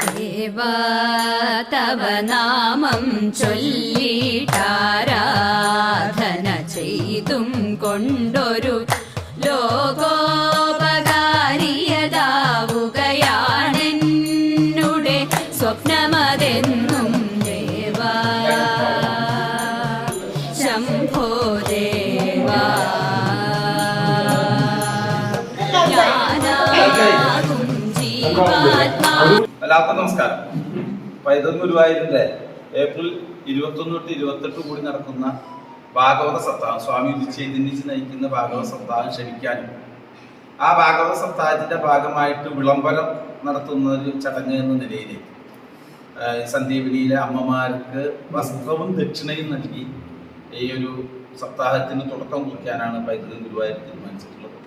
ദേവാ തവ നാമം ചൊല്ലിട്ടാരാധന ചെയ്തും കൊണ്ടൊരു ലോകോപകാരിയതാവുകയാണെന്നുടെ സ്വപ്നമതെന്നും ദേവാ ശംഭോ ദേവാ ഞാനാകും ജീവാത്മാ എല്ലാവർക്കും നമസ്കാരം. പൈതൃക ഗുരുവായൂരിന്റെ ഏപ്രിൽ ഇരുപത്തൊന്ന് തൊട്ട് ഇരുപത്തെട്ട് കൂടി നടക്കുന്ന ഭാഗവത സപ്താഹം. സ്വാമി ചൈതന്യിച്ച് നയിക്കുന്ന ഭാഗവത സപ്താഹം ക്ഷണിക്കാനും. ആ ഭാഗവത സപ്താഹത്തിന്റെ ഭാഗമായിട്ട് വിളംബരം നടത്തുന്ന ഒരു ചടങ്ങ് എന്ന നിലയിൽ സന്ദീപിനിയിലെ അമ്മമാർക്ക് വസ്ത്രവും ദക്ഷിണയും നൽകി ഈ ഒരു സപ്താഹത്തിന് തുടക്കം കുറിക്കാനാണ് പൈതൃകം ഗുരുവായൂർ തീരുമാനിച്ചിട്ടുള്ളത്.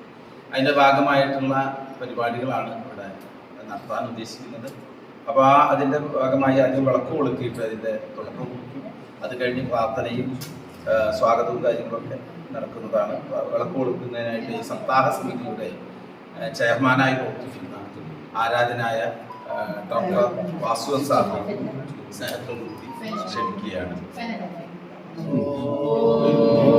അതിന്റെ ഭാഗമായിട്ടുള്ള പരിപാടികളാണ് ഇവിടെ നടത്താൻ ഉദ്ദേശിക്കുന്നത്. അപ്പൊ ആ അതിന്റെ ഭാഗമായി അതിന് വിളക്ക് കൊടുക്കിയിട്ട് അതിന്റെ തുടക്കം അത് കഴിഞ്ഞ് പ്രാർത്ഥനയും സ്വാഗതവും കാര്യങ്ങളൊക്കെ നടക്കുന്നതാണ്. വിളക്ക് കൊടുക്കുന്നതിനായിട്ട് ഈ സപ്താഹ സമിതിയുടെ ചെയർമാനായി പ്രവർത്തിക്കുന്ന ആരാധനായ ഡോക്ടർ വാസുവൻ സാഹു സ്നേഹത്തോടുകൂടി ക്ഷണിക്കുകയാണ്. ഓ.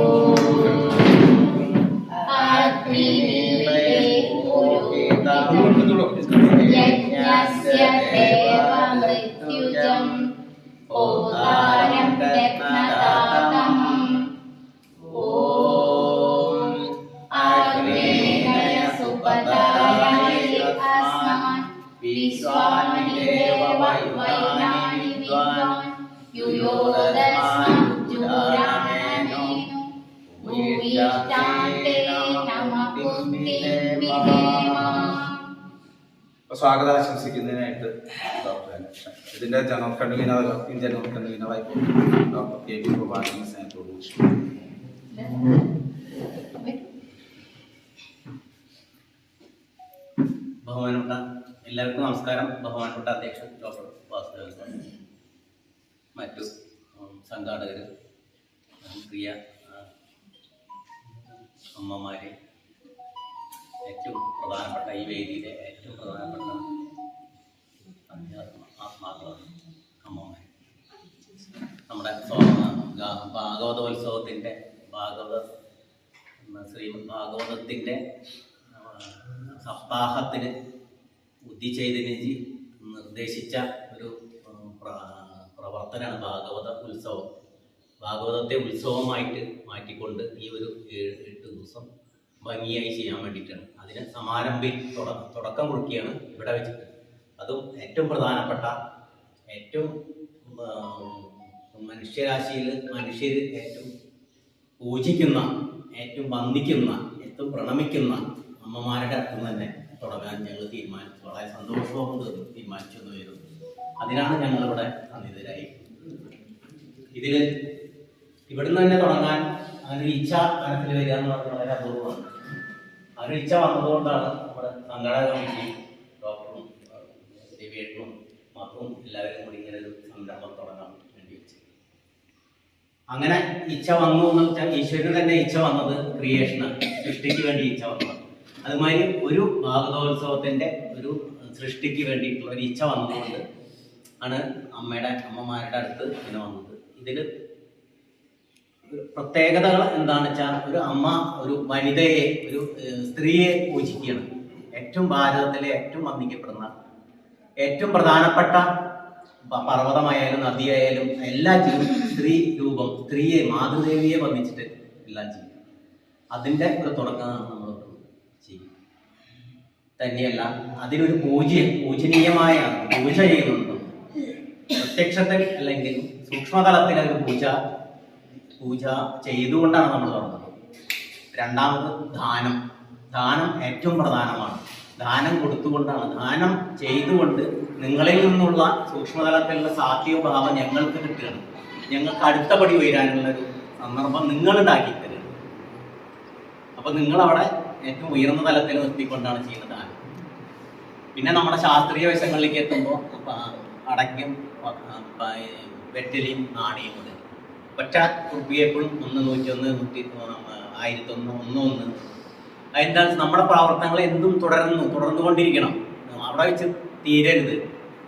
സ്വാഗതം ആശംസിക്കുന്നതിനായിട്ട് ഡോക്ടർ ഇതിന്റെ ജനറൽ കൺവീനർ ജനറൽ കൺവീനറായി ഡോക്ടർ കെ വി ഗോപാലൻ സ്നേഹത്തോട് ബഹുമാനപ്പെട്ട എല്ലാവർക്കും നമസ്കാരം. ബഹുമാനപ്പെട്ട അധ്യക്ഷൻ ഡോക്ടർ വാസുദേവൻ മറ്റു സംഘാടകർ പ്രിയ അമ്മമാർ ഏറ്റവും പ്രധാനപ്പെട്ട ഈ വേദിയിലെ ഏറ്റവും പ്രധാനപ്പെട്ട ആത്മാക്കളാണ് അമ്മമാർ നമ്മുടെ ഭാഗവതോത്സവത്തിന്റെ ഭാഗവത ശ്രീമദ് ഭാഗവതത്തിന്റെ സപ്താഹത്തിന് ബുദ്ധി ചൈതന്യജി നിർദ്ദേശിച്ച ഒരു പ്രവർത്തനമാണ് ഭാഗവത ഉത്സവം. ഭാഗവതത്തെ ഉത്സവമായിട്ട് മാറ്റിക്കൊണ്ട് ഈ ഒരു ഏഴ് എട്ട് ദിവസം ഭംഗിയായി ചെയ്യാൻ വേണ്ടിയിട്ടാണ്. അതിന് സമാരംഭി തുട- തുടക്കം കുറിക്കുകയാണ് ഇവിടെ വെച്ചിട്ട്. അതും ഏറ്റവും പ്രധാനപ്പെട്ട ഏറ്റവും മനുഷ്യരാശിയിൽ മനുഷ്യർ ഏറ്റവും പൂജിക്കുന്ന ഏറ്റവും വന്ദിക്കുന്ന ഏറ്റവും പ്രണമിക്കുന്ന അമ്മമാരുടെ അടുത്തുനിന്ന് തന്നെ തുടങ്ങാൻ ഞങ്ങൾ തീരുമാനിച്ചു. വളരെ സന്തോഷവും തീരുമാനിച്ചു എന്ന് വരുന്നു അതിനാണ് ഞങ്ങളിവിടെ സന്നിധരായി ഇതിൽ ഇവിടുന്ന് തന്നെ തുടങ്ങാൻ അങ്ങനെ ഇച്ഛ മനസ്സിൽ വരിക എന്ന് പറഞ്ഞാൽ വളരെ അപൂർവമാണ്. ഒരു ഇച്ഛ വന്നതുകൊണ്ടാണ് നമ്മുടെ സംഘടന കമ്മിറ്റി ഡോക്ടറും ദിവ്യേട്ടനും മക്കളും എല്ലാവരും കൂടി ഇങ്ങനെ ഒരു സംരംഭം തുടങ്ങാൻ വേണ്ടി വെച്ചു അങ്ങനെ ഇച്ഛ വന്നു എന്ന് വെച്ചാൽ ഈശ്വരന് തന്നെ ഇച്ഛ വന്നത് ക്രിയേഷനാണ് സൃഷ്ടിക്ക് വേണ്ടി ഇച്ഛ വന്നത് അതുമാതിരി ഒരു ഭാഗതോത്സവത്തിന്റെ ഒരു സൃഷ്ടിക്ക് വേണ്ടിയിട്ടുള്ള ഒരു ഇച്ഛ വന്നതുകൊണ്ട് ആണ് അമ്മയുടെ അമ്മമാരുടെ അടുത്ത് ഇങ്ങനെ വന്നത്. ഇതിൽ പ്രത്യേകതകൾ എന്താണെന്ന് വെച്ചാൽ ഒരു അമ്മ ഒരു വനിതയെ ഒരു സ്ത്രീയെ പൂജിക്കുകയാണ്. ഏറ്റവും ഭാരതത്തിലെ ഏറ്റവും വന്ദിക്കപ്പെടുന്ന ഏറ്റവും പ്രധാനപ്പെട്ട പർവതമായാലും നദിയായാലും എല്ലാ ജീവി സ്ത്രീ രൂപം സ്ത്രീയെ മാതൃദേവിയെ വന്ദിച്ചിട്ട് എല്ലാം ചെയ്യും അതിന്റെ ഒരു തുടക്കമാണ് നമ്മൾ ചെയ്യും തന്നെയല്ല അതിനൊരു പൂജ പൂജനീയമായ പൂജ ചെയ്യുന്നുണ്ട് പ്രത്യക്ഷത്തിൽ അല്ലെങ്കിൽ സൂക്ഷ്മതലത്തിൽ ഒരു പൂജ പൂജ ചെയ്തുകൊണ്ടാണ് നമ്മൾ തുടങ്ങുന്നത്. രണ്ടാമത് ദാനം. ദാനം ഏറ്റവും പ്രധാനമാണ്. ദാനം കൊടുത്തുകൊണ്ടാണ്. ദാനം ചെയ്തുകൊണ്ട് നിങ്ങളിൽ നിന്നുള്ള സൂക്ഷ്മതലത്തിലുള്ള സാധ്യഭാവം ഞങ്ങൾക്ക് കിട്ടുകയാണ് ഞങ്ങൾക്ക് അടുത്ത പടി ഉയരാനുള്ള ഒരു സന്ദർഭം നിങ്ങൾ ഉണ്ടാക്കി തരുന്നത്. അപ്പൊ നിങ്ങൾ അവിടെ ഏറ്റവും ഉയർന്ന തലത്തിൽ നിർത്തിക്കൊണ്ടാണ് ചെയ്യുന്നത് ദാനം. പിന്നെ നമ്മുടെ ശാസ്ത്രീയ വശങ്ങളിലേക്ക് എത്തുമ്പോൾ അടയ്ക്കും വെറ്റലിയും നാണയം ഉണ്ട് ഒറ്റ കുപ്പി എപ്പോഴും ഒന്ന് നൂറ്റി ഒന്ന് നൂറ്റി ആയിരത്തി ഒന്ന് ഒന്ന്. അതെന്താ നമ്മുടെ പ്രവർത്തനങ്ങൾ എന്തും തുടർന്നു തുടർന്നുകൊണ്ടിരിക്കണം. അവിടെ വെച്ച് തീരരുത്.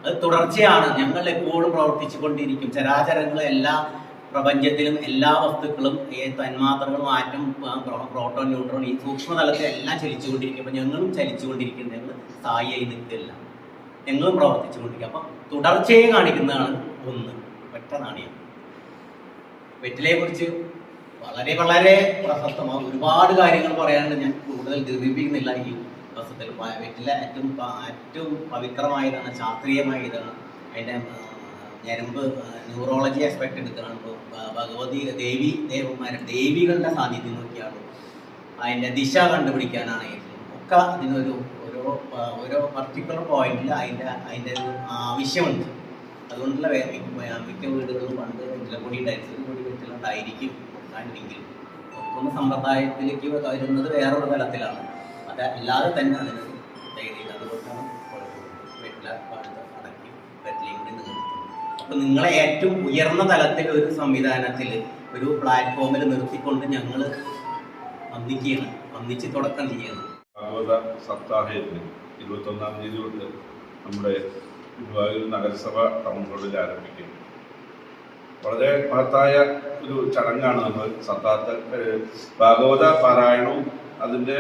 അത് തുടർച്ചയാണ്. ഞങ്ങൾ എപ്പോഴും പ്രവർത്തിച്ചു കൊണ്ടിരിക്കും ചരാചരങ്ങൾ എല്ലാ പ്രപഞ്ചത്തിലും എല്ലാ വസ്തുക്കളും ഈ തന്മാത്രകളും ആറ്റം പ്രോട്ടോൺ ന്യൂട്രോൺ ഈ സൂക്ഷ്മതലത്തിൽ എല്ലാം ചലിച്ചുകൊണ്ടിരിക്കും. അപ്പം ഞങ്ങളും ചലിച്ചുകൊണ്ടിരിക്കുന്നത് ഞങ്ങൾ സ്ഥായിയായി നിൽക്കില്ല ഞങ്ങളും പ്രവർത്തിച്ചുകൊണ്ടിരിക്കും. അപ്പം തുടർച്ചയെ കാണിക്കുന്നതാണ് ഒന്ന്. ഒറ്റ നാണയം. കുറിച്ച് വളരെ വളരെ പ്രശസ്തമാണ് ഒരുപാട് കാര്യങ്ങൾ പറയാനുണ്ട്. ഞാൻ കൂടുതൽ ദീർഘിപ്പിക്കുന്നില്ല ഈ പ്രസത്തിൽ വെറ്റില ഏറ്റവും ഏറ്റവും പവിത്രമായതാണ് ശാസ്ത്രീയമായതാണ്. അതിന്റെ ഞരമ്പ് ന്യൂറോളജി ആസ്പെക്ട് എടുക്കുകയാണ്. ഭഗവതി ദേവി ദേവന്മാരെ ദേവികളുടെ സാന്നിധ്യം നോക്കിയാണ് അതിന്റെ ദിശ കണ്ടുപിടിക്കാനാണെങ്കിലും ഒക്കെ അതിനൊരു ഓരോ ഓരോ പർട്ടിക്കുലർ പോയിന്റിൽ അതിന്റെ അതിന്റെ ഒരു ആവശ്യമുണ്ട്. അതുകൊണ്ടുള്ള മിക്ക മിക്ക വീടുകളും പണ്ട് വെറ്റിലപ്പൊടി ഉണ്ടായിരുന്നു. കൂടി വെറ്റിലുണ്ടായിരിക്കും ഉണ്ടായിരുന്നെങ്കിലും ഒക്കുന്ന സമ്പ്രദായത്തിലേക്ക് വരുന്നത് വേറൊരു തലത്തിലാണ്. അത് അല്ലാതെ തന്നെ അതിന് ധൈര്യം അതുകൊണ്ടാണ് വെറ്റില പാടുന്ന അടക്കി വെറ്റിലയും നിർത്തുന്നത്. അപ്പം നിങ്ങളെ ഏറ്റവും ഉയർന്ന തലത്തിൽ ഒരു സംവിധാനത്തിൽ ഒരു പ്ലാറ്റ്ഫോമിൽ നിർത്തിക്കൊണ്ട് ഞങ്ങൾ വന്നിക്കുകയാണ്. വന്നിച്ച് തുടക്കം ചെയ്യണം ഭാഗവത ഇരുപത്തി ഇരുപത്തൊന്നാം തീയതി തൊട്ട് നമ്മുടെ ഗുരുവായൂർ നഗരസഭ ടൗൺ ഹാളിൽ ആരംഭിക്കും വളരെ മഹത്തായ ഒരു ചടങ്ങാണ് നമ്മൾ ഏഹ്, ഭാഗവത പാരായണവും അതിന്റെ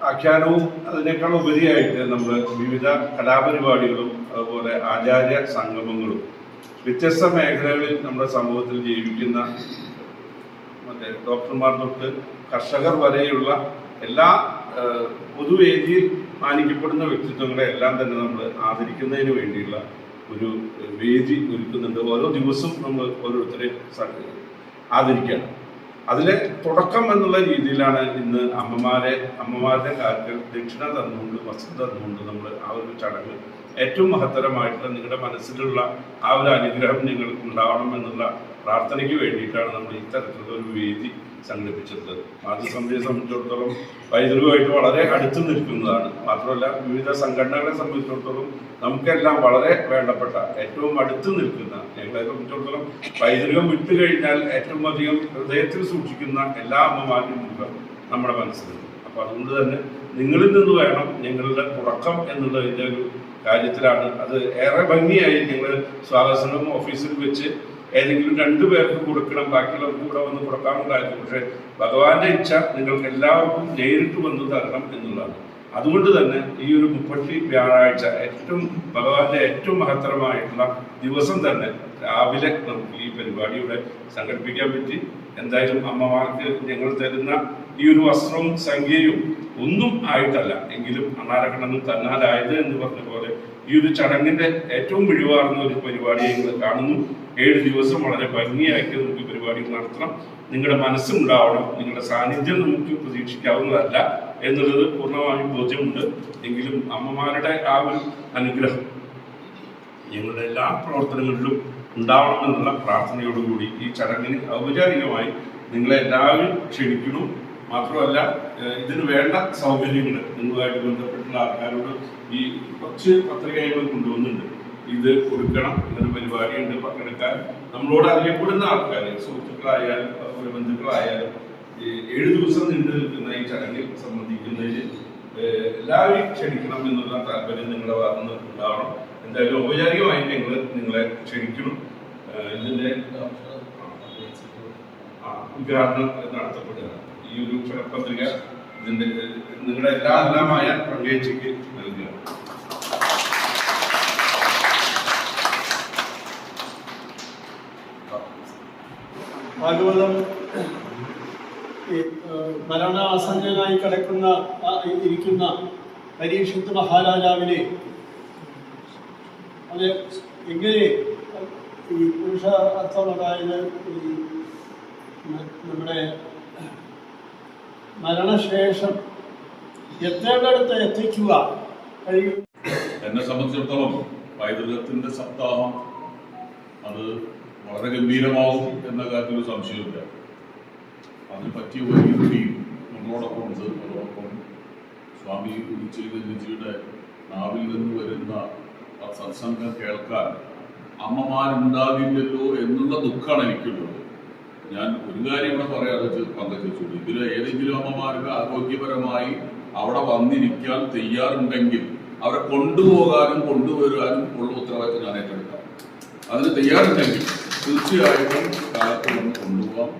ആഖ്യാനവും അതിനേക്കാൾ ഉപരിയായിട്ട് നമ്മൾ വിവിധ കലാപരിപാടികളും അതുപോലെ ആചാര്യ സംഗമങ്ങളും വ്യത്യസ്ത മേഖലകളിൽ നമ്മുടെ സമൂഹത്തിൽ ജീവിക്കുന്ന മറ്റേ ഡോക്ടർമാർ തൊട്ട് കർഷകർ വരെയുള്ള എല്ലാ പൊതുവേദിയിൽ മാനിക്കപ്പെടുന്ന വ്യക്തിത്വങ്ങളെ എല്ലാം തന്നെ നമ്മൾ ആദരിക്കുന്നതിന് വേണ്ടിയുള്ള ഒരു വേദി ഒരുക്കുന്നുണ്ട്. ഓരോ ദിവസവും നമ്മൾ ഓരോരുത്തരെ ആദരിക്കുകയാണ്. അതിലെ തുടക്കം എന്നുള്ള രീതിയിലാണ് ഇന്ന് അമ്മമാരെ അമ്മമാരുടെ കാര്യങ്ങൾ ദക്ഷിണ തന്നുകൊണ്ട് വസ്ത്രം തന്നുകൊണ്ട് നമ്മൾ ആ ഒരു ചടങ്ങ് ഏറ്റവും മഹത്തരമായിട്ടുള്ള നിങ്ങളുടെ മനസ്സിലുള്ള ആ ഒരു അനുഗ്രഹം നിങ്ങൾക്ക് ഉണ്ടാവണം എന്നുള്ള പ്രാർത്ഥനയ്ക്ക് വേണ്ടിയിട്ടാണ് നമ്മൾ ഇത്തരത്തിലുള്ള ഒരു വേദി സംഘടിപ്പിച്ചിട്ടുള്ളത് മാതൃസമിതിയെ സംബന്ധിച്ചിടത്തോളം പൈതൃകമായിട്ട് വളരെ അടുത്ത് നിൽക്കുന്നതാണ്. മാത്രമല്ല വിവിധ സംഘടനകളെ സംബന്ധിച്ചിടത്തോളം നമുക്കെല്ലാം വളരെ വേണ്ടപ്പെട്ട ഏറ്റവും അടുത്ത് നിൽക്കുന്ന ഞങ്ങളെ സംബന്ധിച്ചിടത്തോളം പൈതൃകം വിട്ടു കഴിഞ്ഞാൽ ഏറ്റവും അധികം ഹൃദയത്തിൽ സൂക്ഷിക്കുന്ന എല്ലാ അമ്മമാരും നമ്മുടെ മനസ്സിലുണ്ട് അപ്പോൾ അതുകൊണ്ട് തന്നെ നിങ്ങളിൽ നിന്ന് വേണം ഞങ്ങളുടെ തുടക്കം എന്നുള്ളതിന്റെ ഒരു കാര്യത്തിലാണ്. അത് ഏറെ ഭംഗിയായി ഞങ്ങൾ സ്വാഗതം ഓഫീസിൽ വെച്ച് ഏതെങ്കിലും രണ്ടു പേർക്ക് കൊടുക്കണം ബാക്കിയുള്ളവർക്ക് കൂടെ വന്ന് കൊടുക്കാനുണ്ടായിരുന്നു പക്ഷേ ഭഗവാന്റെ ഇച്ഛ നിങ്ങൾക്ക് എല്ലാവർക്കും നേരിട്ട് വന്ന് തരണം എന്നുള്ളതാണ്. അതുകൊണ്ട് തന്നെ ഈ ഒരു മുപ്പത്തി വ്യാഴാഴ്ച ഏറ്റവും ഭഗവാന്റെ ഏറ്റവും മഹത്തരമായിട്ടുള്ള ദിവസം തന്നെ രാവിലെ നമുക്ക് ഈ പരിപാടി ഇവിടെ സംഘടിപ്പിക്കാൻ പറ്റി. എന്തായാലും അമ്മമാർക്ക് ഞങ്ങൾ തരുന്ന ഈ ഒരു വസ്ത്രവും സംഖ്യയും ഒന്നും ആയിട്ടല്ല. എങ്കിലും അനാരക്കണമെന്ന് തന്നാലായത് എന്ന് പറഞ്ഞ പോലെ ഈ ഒരു ചടങ്ങിന്റെ ഏറ്റവും മിഴിവാർന്ന ഒരു പരിപാടി നിങ്ങൾ കാണുന്നു. ഏഴ് ദിവസം വളരെ ഭംഗിയായിട്ട് നമുക്ക് പരിപാടി നടത്തണം. നിങ്ങളുടെ മനസ്സും മനസ്സുണ്ടാവണം. നിങ്ങളുടെ സാന്നിധ്യം നമുക്ക് പ്രതീക്ഷിക്കാവുന്നതല്ല എന്നുള്ളത് പൂർണമായും ബോധ്യമുണ്ട്. എങ്കിലും അമ്മമാരുടെ ആ ഒരു അനുഗ്രഹം ഞങ്ങളുടെ എല്ലാ പ്രവർത്തനങ്ങളിലും ഉണ്ടാവണം എന്നുള്ള പ്രാർത്ഥനയോടുകൂടി ഈ ചടങ്ങിന് ഔപചാരികമായി നിങ്ങളെ എല്ലാവരും ക്ഷണിക്കണം മാത്രമല്ല ഇതിന് വേണ്ട സൗകര്യങ്ങൾ നിങ്ങളുമായിട്ട് ബന്ധപ്പെട്ടുള്ള ആൾക്കാരോട് ഈ കുറച്ച് പത്രികകൾ കൊണ്ടുവന്നുണ്ട് ഇത് കൊടുക്കണം ഇങ്ങനെ പരിപാടിയുണ്ട് പങ്കെടുക്കാൻ. നമ്മളോട് അറിയപ്പെടുന്ന ആൾക്കാർ സുഹൃത്തുക്കളായാലും ബന്ധുക്കളായാലും ഏഴ് ദിവസം നീണ്ടു നിൽക്കുന്ന ഈ ചടങ്ങിൽ സംബന്ധിക്കുന്നതിൽ എല്ലാവരെയും ക്ഷണിക്കണം എന്നുള്ള താല്പര്യം നിങ്ങളുടെ ഭാഗത്ത് നിന്ന് ഉണ്ടാവണം. എന്തായാലും ഔപചാരികമായി ഞങ്ങൾ നിങ്ങളെ ക്ഷണിക്കണം ഇതിന്റെ ഉദ്ഘാടനം നടത്തപ്പെടുക ഈ ഒരു പത്രിക ഇതിന്റെ നിങ്ങളുടെ എല്ലാ എല്ലാമായ പങ്കേച്ചയ്ക്ക് നൽകുക. ഭാഗവതം മരണാസന്നനായി കിടക്കുന്ന ഇരിക്കുന്ന പരീക്ഷത്ത് മഹാരാജാവിനെ അത് എങ്ങനെ ഈ പുരുഷ അർത്ഥം അതായത് ഈ നമ്മുടെ മരണശേഷം എത്തേണ്ടടുത്ത് എത്തിക്കുക കഴിയും. എന്നെ സംബന്ധിച്ചിടത്തോളം പൈതൃകത്തിന്റെ സപ്താഹം അത് വളരെ ഗംഭീരമാവും എന്ന കാര്യത്തിൽ ഒരു സംശയമില്ല അതിന് പറ്റിയ ഒരു ടീം നമ്മളോടൊപ്പം ഉണ്ട്. അതോടൊപ്പം സ്വാമി ഉദിച്ചിയുടെ നാവിൽ നിന്ന് വരുന്ന സത്സംഗം കേൾക്കാൻ അമ്മമാരുണ്ടാകില്ലല്ലോ എന്നുള്ള ദുഃഖമാണ് എനിക്കുള്ളത്. ഞാൻ ഒരു കാര്യം ഇവിടെ പറയാതെ പങ്കുവച്ചു ഇതിൽ ഏതെങ്കിലും അമ്മമാർക്ക് ആരോഗ്യപരമായി അവിടെ വന്നിരിക്കാൻ തയ്യാറുണ്ടെങ്കിൽ അവരെ കൊണ്ടുപോകാനും കൊണ്ടുവരാനും ഉള്ള ഉത്തരവാദിത്തം ഞാൻ ഏറ്റെടുക്കാം. അതിന് തയ്യാറുണ്ടെങ്കിൽ തീർച്ചയായിട്ടും കാലത്ത് വന്ന് കൊണ്ടുപോകാം.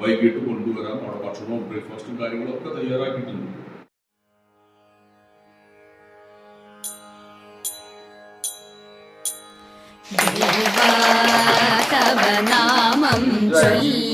വൈകിട്ട് കൊണ്ടുവരാം. അവിടെ ഭക്ഷണവും ബ്രേക്ക്ഫാസ്റ്റും കാര്യങ്ങളും ഒക്കെ തയ്യാറാക്കിയിട്ടുണ്ട്. തവ നാമം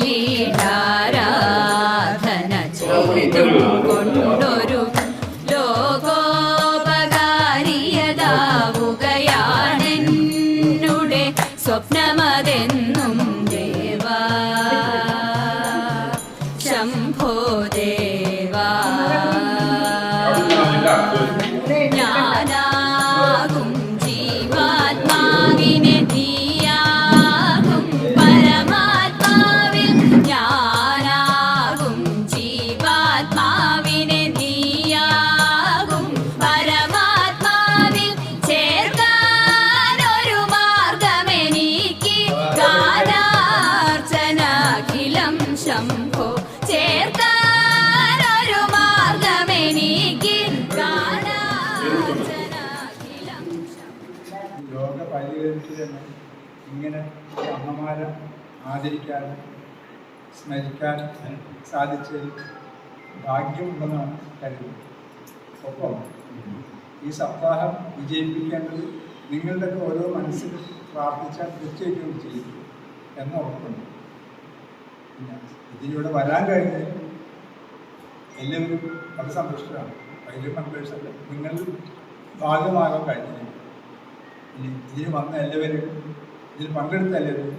ആദരിക്കാനും സ്മരിക്കാനും സാധിച്ച ഭാഗ്യമുണ്ടെന്നാണ് കരുതുന്നത്. ഒപ്പം ഈ സപ്താഹം വിജയിപ്പിക്കേണ്ടത് നിങ്ങളുടെയൊക്കെ ഓരോ മനസ്സിൽ പ്രാർത്ഥിച്ചാൽ തീർച്ചയായിട്ടും ചെയ്യും എന്ന ഉറപ്പുണ്ട്. പിന്നെ ഇതിലൂടെ വരാൻ കഴിഞ്ഞ എല്ലാവരും വളരെ സന്തുഷ്ടരാണ് വലിയ സന്തോഷം നിങ്ങൾ ഭാഗമാകാൻ കഴിഞ്ഞില്ല ഇനി ഇതിന് വന്ന എല്ലാവരും ഇതിൽ പങ്കെടുത്ത എല്ലാവരും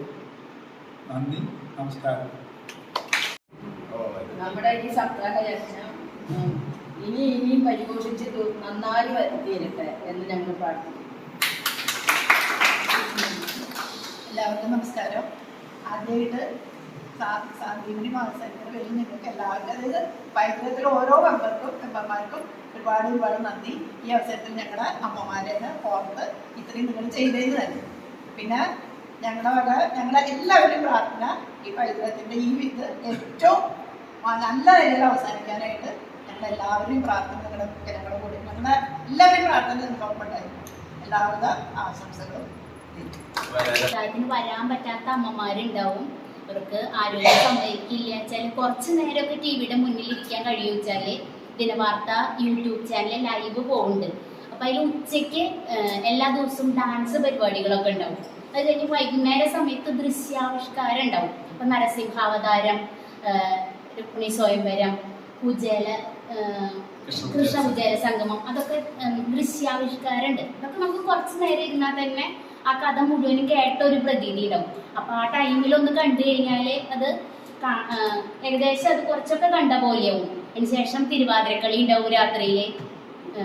നന്ദി നമസ്കാരം. നമ്മുടെ ഈ സപ്താഹ ഉം, ഇനി ഇനിയും പരിപോഷിച്ച് നന്നായി വരുത്തിയിരട്ടെ എന്ന് ഞങ്ങൾ പ്രാർത്ഥിക്കുന്നു. എല്ലാവർക്കും നമസ്കാരം. ആദ്യമായിട്ട് സാന്ദീപിനി മാസത്തിന് വരും നിങ്ങൾക്ക് എല്ലാവർക്കും അതായത് പൈതൃകത്തിൽ ഓരോ മെമ്പർക്കും മെമ്പർമാർക്കും ഒരുപാട് ഒരുപാട് നന്ദി. ഈ അവസരത്തിൽ ഞങ്ങളുടെ അമ്മമാരെ ഓർത്ത് ഇത്രയും നിങ്ങൾ ചെയ്തതിന് തന്നെ. പിന്നെ ഞങ്ങളുടെ ഞങ്ങളെ എല്ലാവരും പ്രാർത്ഥന ഈ പൈതൃകത്തിന്റെ ഈ ഇത് ഏറ്റവും നല്ല നിലയിൽ അവസാനിക്കാനായിട്ട് ഞങ്ങൾ എല്ലാവരും പ്രാർത്ഥന നിങ്ങളുടെ ജനങ്ങളും കൂടി ഞങ്ങളുടെ എല്ലാവരും പ്രാർത്ഥന നിങ്ങൾക്ക് ഉറപ്പുണ്ടായിരുന്നു എല്ലാവിധ ആശംസകളും വരാൻ പറ്റാത്ത അമ്മമാരുണ്ടാവും. അവർക്ക് ആരോഗ്യം സമ്മതിക്കില്ല വെച്ചാൽ കുറച്ച് നേരമൊക്കെ ടി വിയുടെ മുന്നിൽ ഇരിക്കാൻ കഴിയും വെച്ചാൽ ദിനവാർത്ത യൂട്യൂബ് ചാനൽ ലൈവ് പോകുന്നുണ്ട്. അപ്പം അതിൽ ഉച്ചയ്ക്ക് എല്ലാ ദിവസവും ഡാൻസ് പരിപാടികളൊക്കെ ഉണ്ടാവും. അത് കഴിഞ്ഞ് വൈകുന്നേര സമയത്ത് ദൃശ്യാവിഷ്കാരം ഉണ്ടാവും. അപ്പം നരസിംഹാവതാരം രുക്മിണി സ്വയംവരം കുചേല കൃഷ്ണ കുചേല സംഗമം അതൊക്കെ ദൃശ്യാവിഷ്കാരമുണ്ട് അതൊക്കെ നമുക്ക് കുറച്ച് നേരം ഇരുന്നാൽ തന്നെ ആ കഥ മുഴുവനും കേട്ട ഒരു പ്രതീതി ഉണ്ടാവും. അപ്പൊ ആ ടൈമിലൊന്ന് കണ്ടു കഴിഞ്ഞാൽ അത് ഏകദേശം അത് കുറച്ചൊക്കെ കണ്ട പോലെയാവും. അതിനുശേഷം തിരുവാതിരക്കളി ഉണ്ടാവും രാത്രിയിൽ. ആ,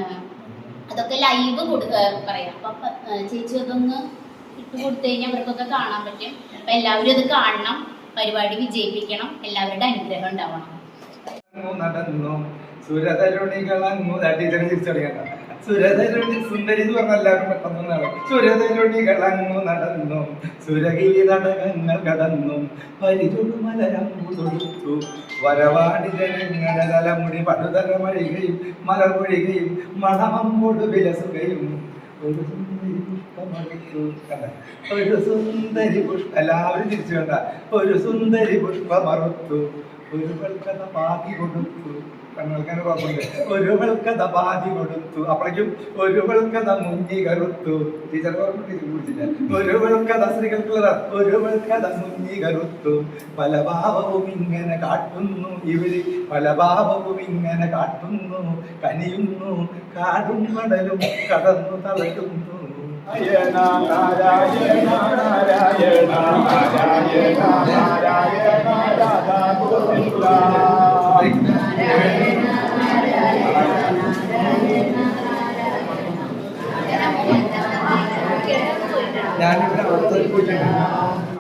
അതൊക്കെ ലൈവ് പറയാം. അപ്പൊ ചേച്ചി അതൊന്ന് ഇട്ട് കൊടുത്തു കഴിഞ്ഞാൽ അവർക്കൊക്കെ കാണാൻ പറ്റും. അപ്പൊ എല്ലാവരും അത് കാണണം പരിപാടി വിജയിപ്പിക്കണം എല്ലാവരുടെ അനുഗ്രഹം ഉണ്ടാവണം. നടന്നു സുരതരുണികളങ്ങു തിരിച്ചറിയണ്ട സുരതരുണി സുന്ദരി എന്ന് പറഞ്ഞ എല്ലാവരും പെട്ടെന്ന് നടക്കും. സുരതരുണികളങ്ങു നടന്നു. സുരഗിരി നടകങ്ങൾ കടന്നു പരിചുമലരമ്പു തൊടുത്തു വരവാടി ജനങ്ങളുടെ തലമുടി പടുതല മഴികയും മണമം മണമമ്പോട് വിലസുകയും. ഒരു സുന്ദരി ഒരു സുന്ദരി പുഷ്പ എല്ലാവരും തിരിച്ചു കണ്ട? ഒരു സുന്ദരി പുഷ്പമറുത്തു. ഒരു വെൾക്കഥ പാതി കൊടുത്തു. കണ്ണുകൾക്കാണ് കുഴപ്പമില്ല കൊടുത്തു. അപ്പോഴേക്കും കറുത്തു ടീച്ചർ കുടിച്ചില്ല? സ്ത്രീകൾക്കുള്ള കറുത്തു പല ഭാവവും ഇങ്ങനെ കാട്ടുന്നു. ഇവർ പല ഭാവവും ഇങ്ങനെ കാട്ടുന്നു. കനിയുന്നു കാടും മടലും കടന്നു തളരുന്നു. നാരായണ നാരായണ നാരായണ നാരായണ നാരായണ രാധാ ഗോവിന്ദ. దాని కూడా